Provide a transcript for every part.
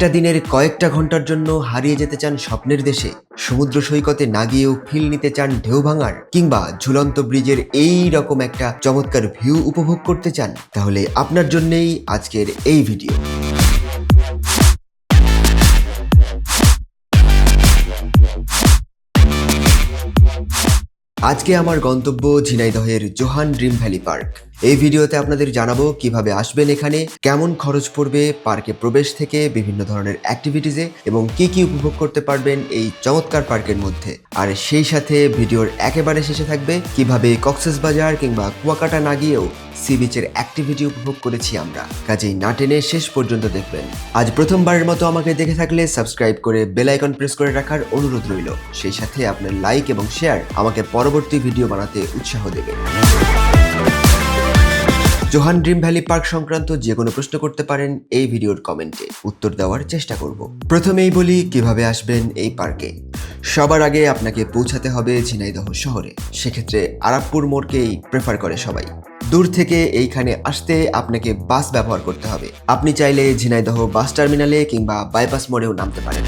একটা দিনের কয়েকটা ঘণ্টার জন্য হারিয়ে যেতে চান স্বপ্নের দেশে। সমুদ্র সৈকতে না গিয়েও ফিল নিতে চান ঢেউ ভাঙার, কিংবা ঝুলন্ত ব্রিজের এই রকম একটা চমৎকার ভিউ উপভোগ করতে চান, তাহলে আপনার জন্যেই আজকের এই ভিডিও। আজকে আমার গন্তব্য ঝিনাইদহের জোহান ড্রিম ভ্যালি পার্ক। এই ভিডিওতে আপনাদের জানাব কীভাবে আসবেন এখানে, কেমন খরচ পড়বে, পার্কে প্রবেশ থেকে, বিভিন্ন ধরনের অ্যাক্টিভিটিসে এবং কি কি উপভোগ করতে পারবেন এই চমৎকার পার্কের মধ্যে। আর সেই সাথে ভিডিওর একেবারে শেষে থাকবে, কীভাবে কক্সেস বাজার কিংবা কুয়াকাটা না গিয়েও সি বিচের অ্যাক্টিভিটি উপভোগ করেছি আমরা। কাজেই না টেনে শেষ পর্যন্ত দেখবেন। আজ প্রথমবারের মতো আমাকে দেখে থাকলে সাবস্ক্রাইব করে বেল আইকন প্রেস করে রাখার অনুরোধ রইল। সেই সাথে আপনার লাইক এবং শেয়ার আমাকে পরবর্তী ভিডিও বানাতে উৎসাহ দেবে। জোহান ড্রিম ভ্যালি পার্ক সংক্রান্ত যে কোনো প্রশ্ন করতে পারেন এই ভিডিওর কমেন্টে উত্তর দেওয়ার চেষ্টা করব। প্রথমেই বলি, কীভাবে আসবেন এই পার্কে? সবার আগে আপনাকে পৌঁছাতে হবে ঝিনাইদহ শহরে। সেক্ষেত্রে আরাপপুর মোড়কেই প্রেফার করে সবাই। দূর থেকে এইখানে আসতে আপনাকে বাস ব্যবহার করতে হবে। আপনি চাইলে ঝিনাইদহ বাস টার্মিনালে কিংবা বাইপাস মোড়েও নামতে পারেন।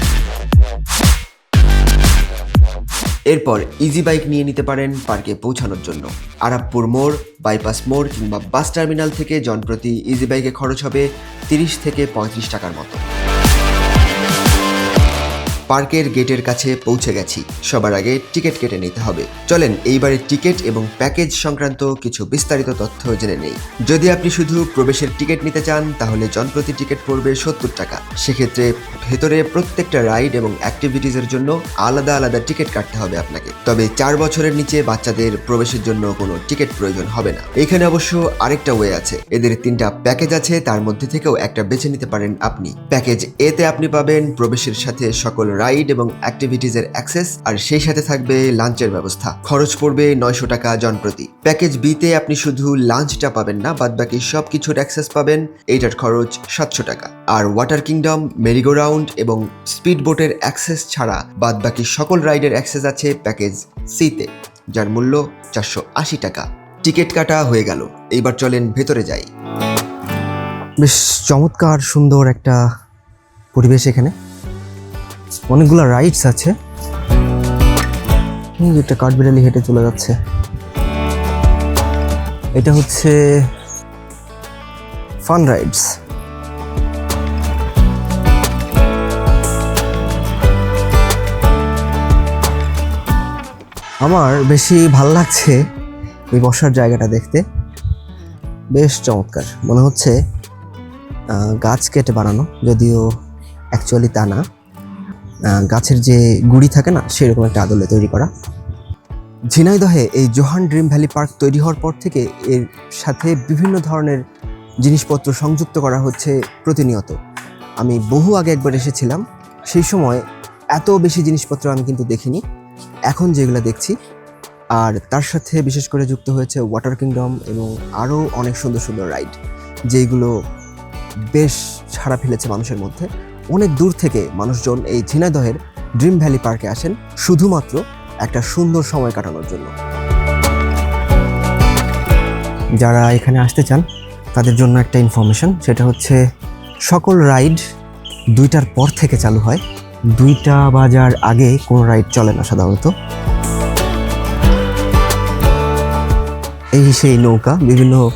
এরপর ইজি বাইক নিয়ে নিতে পারেন পার্কে পৌঁছানোর জন্য। আরাবপুর মোড় বাইপাস মোড় কিংবা বাস টার্মিনাল থেকে জনপ্রতি ইজি বাইকে খরচ হবে তিরিশ থেকে পঁয়ত্রিশ টাকার মতো। পার্কের গেটের কাছে পৌঁছে গেছি। সবার আগে টিকিট কেটে নিতে হবে। চলেন এইবারে টিকিট এবং প্যাকেজ সংক্রান্ত কিছু বিস্তারিত তথ্য জেনে নেই। যদি আপনি শুধু প্রবেশের টিকিট নিতে চান, তাহলে জনপ্রতি টিকিট পড়বে সত্তর টাকা। সেক্ষেত্রে ভেতরে প্রত্যেকটা রাইড এবং অ্যাক্টিভিটিসের জন্য আলাদা আলাদা টিকিট কাটতে হবে আপনাকে। তবে চার বছরের নিচে বাচ্চাদের প্রবেশের জন্য কোনো টিকিট প্রয়োজন হবে না। এখানে অবশ্য আরেকটা ওয়ে আছে। এদের তিনটা প্যাকেজ আছে, তার মধ্যে থেকেও একটা বেছে নিতে পারেন আপনি। প্যাকেজ এতে আপনি পাবেন প্রবেশের সাথে সকল রাইড এবং অ্যাক্টিভিটিস এর অ্যাক্সেস, আর সেই সাথে থাকবে লাঞ্চের ব্যবস্থা। খরচ পড়বে নয়শো টাকা জনপ্রতি। প্যাকেজ বিতে আপনি শুধু লাঞ্চটা পাবেন না বাদ বাকি সব কিছুর অ্যাক্সেস পাবেন। এইটার খরচ সাতশো টাকা। আর water kingdom, merry go round এবং স্পিড বোটের অ্যাক্সেস ছাড়া বাদ বাকি সকল রাইডের অ্যাক্সেস আছে প্যাকেজ সিতে, যার মূল্য চারশো আশি টাকা। টিকিট কাটা হয়ে গেল। এইবার চলেন ভেতরে যাই। বেশ চমৎকার সুন্দর একটা পরিবেশ এখানে। অনেকগুলো রাইডস আছে। একটা কাঠবিড়ালি হেঁটে চলে যাচ্ছে। এটা হচ্ছে ফান রাইডস আমার বেশি ভালো লাগছে এই বসার জায়গাটা দেখতে। বেশ চমৎকার। মনে হচ্ছে গাছ কেটে বানানো, যদিও অ্যাকচুয়ালি তা না। গাছের যে গুড়ি থাকে না, সেরকম একটা আদলে তৈরি করা। ঝিনাইদহে এই জোহান ড্রিম ভ্যালি পার্ক তৈরি হওয়ার পর থেকে এর সাথে বিভিন্ন ধরনের জিনিসপত্র সংযুক্ত করা হচ্ছে প্রতিনিয়ত। আমি বহু আগে একবার এসেছিলাম, সেই সময় এত বেশি জিনিসপত্র আমি কিন্তু দেখিনি। এখন যেগুলো দেখছি, আর তার সাথে বিশেষ করে যুক্ত হয়েছে ওয়াটার কিংডম এবং আরও অনেক সুন্দর সুন্দর রাইড, যেগুলো বেশ ছাড়া ফেলেছে মানুষের মধ্যে। অনেক দূর থেকে মানুষজন এই ঝিনাইদহের ড্রিম ভ্যালি পার্কে আসেন শুধুমাত্র একটা সুন্দর সময় কাটানোর জন্য। যারা এখানে আসতে চান, তাদের জন্য একটা ইনফরমেশন সেটা হচ্ছে সকল রাইড দুইটার পর থেকে চালু হয়। দুইটা বাজার আগে কোনো রাইড চলে না সাধারণত। এই সেই নৌকা, বিভিন্ন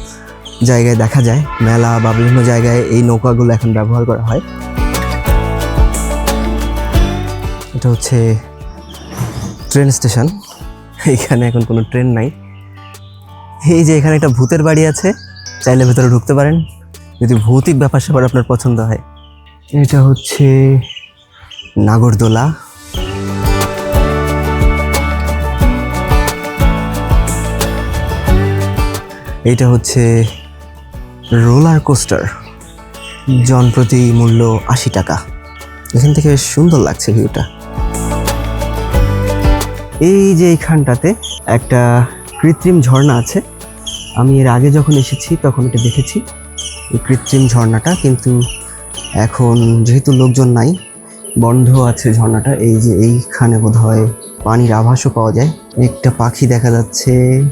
জায়গায় দেখা যায়, মেলা বা বিভিন্ন জায়গায় এই নৌকাগুলো এখন ব্যবহার করা হয়। এটা হচ্ছে ট্রেন স্টেশন এখানে এখন কোনো ট্রেন নাই। এই যে এখানে একটা ভূতের বাড়ি আছে, চাইলে ভেতরে ঢুকতে পারেন। যদি ভৌতিক ব্যাপার স্যাপার আপনার পছন্দ হয়। এটা হচ্ছে নাগরদোলা। এটা হচ্ছে রোলার কোস্টার জন প্রতি মূল্য আশি টাকা। এখান থেকে বেশ সুন্দর লাগছে ভিউটা এই যে এইখানটাতে একটা কৃত্রিম ঝর্ণা আছে। আমি এর আগে যখন এসেছি, তখন এটা দেখেছি, এই কৃত্রিম ঝর্ণাটা। কিন্তু এখন যেহেতু লোকজন নাই, বন্ধ আছে ঝর্ণাটা। এই যে এইখানে বোধ হয় পানির আভাসও পাওয়া যায়। একটা পাখি দেখা যাচ্ছে।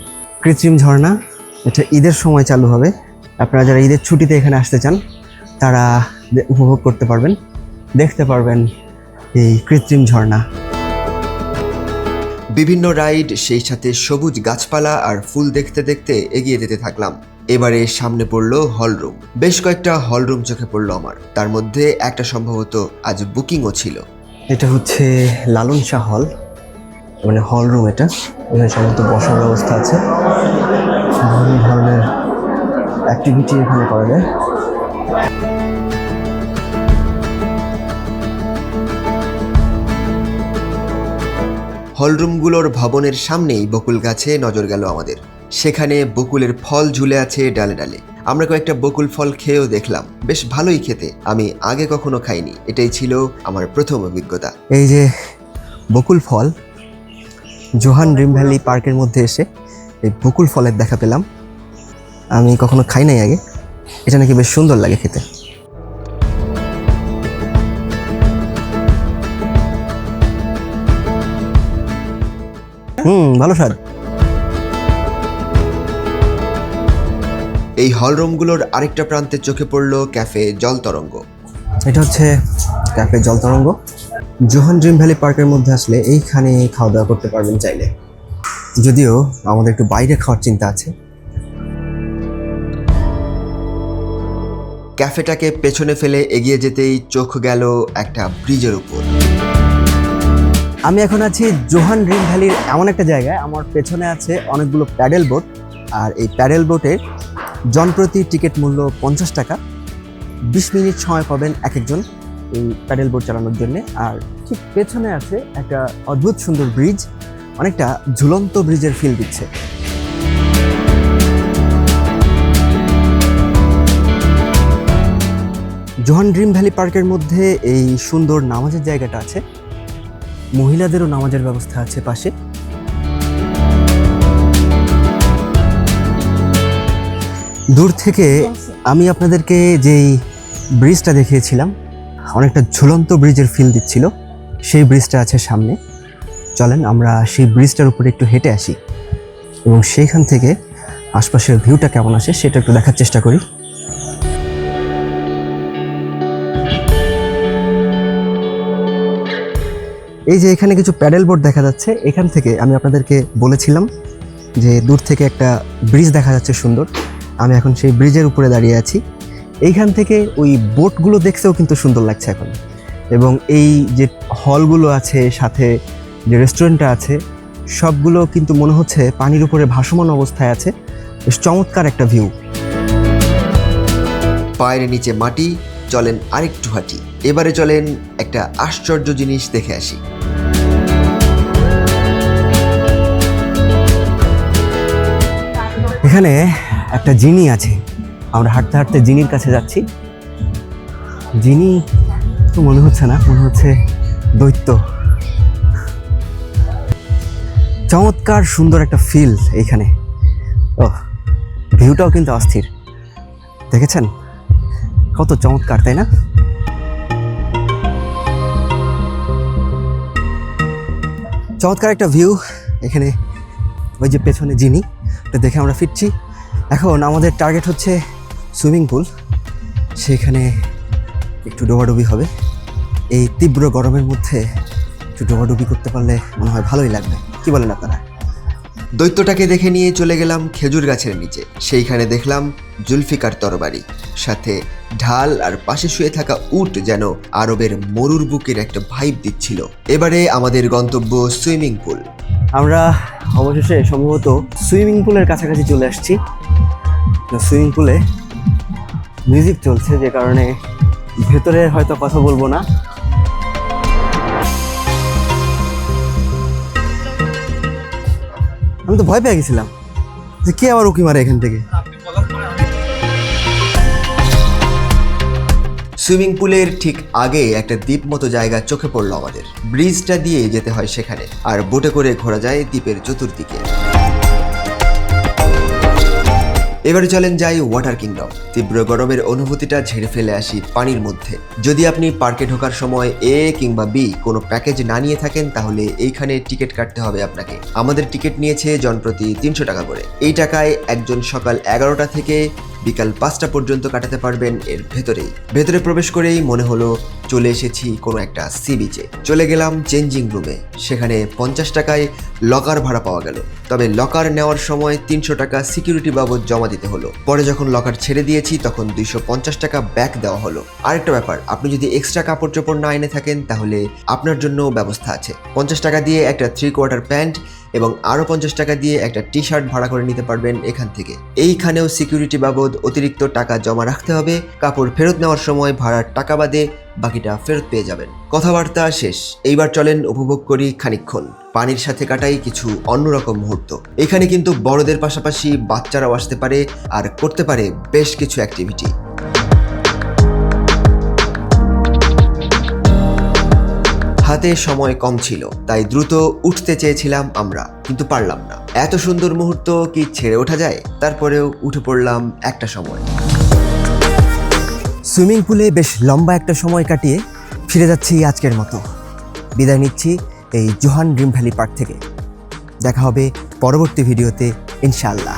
কৃত্রিম ঝর্ণা। এটা ঈদের সময় চালু হবে। আপনারা যারা ঈদের ছুটিতে এখানে আসতে চান, তারা উপভোগ করতে পারবেন। দেখতে পারবেন এই কৃত্রিম ঝর্ণা। বিভিন্ন রাইড, সেই সাথে সবুজ গাছপালা আর ফুল দেখতে দেখতে এগিয়ে যেতে থাকলাম। এবারে সামনে পড়ল হলরুম বেশ কয়েকটা হলরুম চোখে পড়ল আমার। তার মধ্যে একটা সম্ভবত আজ বুকিংও ছিল। এটা হচ্ছে লালন শাহ হল। মানে হল রুম এটা। এখানে সম্ভবত বসার ব্যবস্থা আছে। বিভিন্ন ধরনের অ্যাক্টিভিটি এখানে করা যায়। হলরুমগুলোর ভবনের সামনেই বকুল গাছে নজর গেল আমাদের। সেখানে বকুলের ফল ঝুলে আছে ডালে ডালে। আমরা কয়েকটা বকুল ফল খেয়েও দেখলাম। বেশ ভালোই খেতে। আমি আগে কখনো খাইনি। এটাই ছিল আমার প্রথম অভিজ্ঞতা। এই যে বকুল ফল, জোহান ড্রিম ভ্যালি পার্কের মধ্যে এসে এই বকুল ফলের দেখা পেলাম। আমি কখনো খাই নাই আগে। এটা নাকি বেশ সুন্দর লাগে খেতে। হুম ভালো স্বাদ এই হলরুমগুলোর আরেকটা প্রান্তে চোখে পড়ল ক্যাফে জল তরঙ্গ। এটা হচ্ছে cafe Jaltarang Johan dream valley পার্কের মধ্যে আসলে এইখানে খাওয়া দাওয়া করতে পারবেন চাইলে। যদিও আমাদের একটু বাইরে খাওয়ার চিন্তা আছে। ক্যাফেটাকে পেছনে ফেলে এগিয়ে যেতেই চোখ গেল একটা ব্রিজের উপর। আমি এখন আছি জোহান ড্রিম ভ্যালির এমন একটা জায়গায়। আমার পেছনে আছে অনেকগুলো প্যাডেল বোট, আর এই প্যাডেল বোটের জনপ্রতি টিকিট মূল্য পঞ্চাশ টাকা। বিশ মিনিট সময় পাবেন এক একজন এই প্যাডেল বোট চালানোর জন্যে। আর ঠিক পেছনে আছে একটা অদ্ভুত সুন্দর ব্রিজ, অনেকটা ঝুলন্ত ব্রিজের ফিল দিচ্ছে। জোহান ড্রিম ভ্যালি পার্কের মধ্যে এই সুন্দর নামাজের জায়গাটা আছে। মহিলাদেরও নামাজের ব্যবস্থা আছে পাশে। দূর থেকে আমি আপনাদেরকে যেই ব্রিজটা দেখিয়েছিলাম, অনেকটা ঝুলন্ত ব্রিজের ফিল দিচ্ছিল। সেই ব্রিজটা আছে সামনে। চলেন আমরা সেই ব্রিজটার উপরে একটু হেঁটে আসি। এবং সেইখান থেকে আশপাশের ভিউটা কেমন আসে সেটা একটু দেখার চেষ্টা করি। এই যে এখানে কিছু প্যাডেল বোর্ড দেখা যাচ্ছে, এখান থেকে আমি আপনাদেরকে বলেছিলাম যে দূর থেকে একটা ব্রিজ দেখা যাচ্ছে সুন্দর। আমি এখন সেই ব্রিজের উপরে দাঁড়িয়ে আছি। এইখান থেকে ওই বোটগুলো দেখতেও কিন্তু সুন্দর লাগছে এখন। এবং এই যে হলগুলো আছে, সাথে যে রেস্টুরেন্টটা আছে, সবগুলো কিন্তু মনে হচ্ছে পানির উপরে ভাসমান অবস্থায় আছে। বেশ চমৎকার একটা ভিউ। পায়ের নিচে মাটি চলেন আরেকটু হাঁটি। এবারে চলেন একটা আশ্চর্য জিনিস দেখে আসি। এখানে একটা জিনি আছে। আমরা হাঁটতে হাঁটতে জিনির কাছে যাচ্ছি। জিনি তো মনে হচ্ছে না, মনে হচ্ছে দৈত্য। চমৎকার সুন্দর একটা ফিল এইখানে ও ভিউটাও কিন্তু অস্থির। দেখেছেন? কত চমৎকার, তাই না? চমৎকার একটা ভিউ এখানে, ওই যে পেছনে জিনি এটা দেখে আমরা ফিরছি। এখন আমাদের টার্গেট হচ্ছে সুইমিং পুল সেখানে একটু ডোবাডুবি হবে। এই তীব্র গরমের মধ্যে একটু ডোবাডুবি করতে পারলে মনে হয় ভালোই লাগবে। কি বলেন আপনারা? দৈত্যটাকে দেখে নিয়ে চলে গেলাম খেজুর গাছের নিচে। সেইখানে দেখলাম জুলফিকার তরবারি, সাথে ঢাল আর পাশে শুয়ে থাকা উট যেন আরবের মরুর বুকের একটা ভাইব দিচ্ছিল। এবারে আমাদের গন্তব্য সুইমিং পুল। আমরা অবশেষে সম্ভবত সুইমিং পুলের কাছাকাছি চলে আসছি। সুইমিং পুলে মিউজিক চলছে যে কারণে ভেতরে হয়তো কথা বলব না। আমি তো ভয় পেয়ে গেছিলাম যে কে আবার উকি মারে এখান থেকে? সুইমিং পুলের ঠিক আগে একটা দ্বীপ মতো জায়গা চোখে পড়ল আমাদের। ব্রিজটা দিয়ে যেতে হয় সেখানে, আর বোটে করে ঘোরা যায় দ্বীপের চতুর্দিকে। এবারে চলেন যাই ওয়াটার কিংডম তীব্র গরমের অনুভূতিটা ঝেড়ে ফেলে আসি পানির মধ্যে। যদি আপনি পার্কে ঢোকার সময় এ কিংবা বি কোনো প্যাকেজ না নিয়ে থাকেন, তাহলে এইখানে টিকিট কাটতে হবে আপনাকে। আমাদের টিকিট নিয়েছে জনপ্রতি তিনশো টাকা করে। এই টাকায় একজন সকাল এগারোটা থেকে বিকাল পাঁচটা পর্যন্ত কাটাতে পারবেন এর ভেতরেই। ভেতরে প্রবেশ করেই মনে হলো চলে এসেছি কোনো একটা সি বিচে চলে গেলাম চেঞ্জিং রুমে সেখানে পঞ্চাশ টাকায় লকার ভাড়া পাওয়া গেল। তবে লকার নেওয়ার সময় তিনশো টাকা সিকিউরিটি বাবদ জমা দিতে হলো। পরে যখন লকার ছেড়ে দিয়েছি, তখন দুইশো পঞ্চাশ টাকা ব্যাক দেওয়া হলো। আরেকটা ব্যাপার, আপনি যদি এক্সট্রা কাপড় চোপড় না এনে থাকেন, তাহলে আপনার জন্য ব্যবস্থা আছে। পঞ্চাশ টাকা দিয়ে একটা থ্রি কোয়ার্টার প্যান্ট এবং আরও পঞ্চাশ টাকা দিয়ে একটা টি শার্ট ভাড়া করে নিতে পারবেন এখান থেকে। এইখানেও সিকিউরিটি বাবদ অতিরিক্ত টাকা জমা রাখতে হবে, কাপড় ফেরত নেওয়ার সময় ভাড়ার টাকা বাদে বাকিটা ফেরত পেয়ে যাবেন। কথাবার্তা শেষ। এইবার চলেন উপভোগ করি খানিকক্ষণ। পানির সাথে কাটাই কিছু অন্যরকম মুহূর্ত। এখানে কিন্তু বড়দের পাশাপাশি বাচ্চারাও আসতে পারে আর করতে পারে বেশ কিছু অ্যাক্টিভিটি হাতে সময় কম ছিল, তাই দ্রুত উঠতে চেয়েছিলাম আমরা, কিন্তু পারলাম না। এত সুন্দর মুহূর্ত কি ছেড়ে ওঠা যায়? তারপরেও উঠে পড়লাম একটা সময়। সুইমিং পুলে বেশ লম্বা একটা সময় কাটিয়ে ফিরে যাচ্ছি আজকের মতো। বিদায় নিচ্ছি এই জোহান ড্রিম ভ্যালি পার্ক থেকে। দেখা হবে পরবর্তী ভিডিওতে, ইনশাআল্লাহ।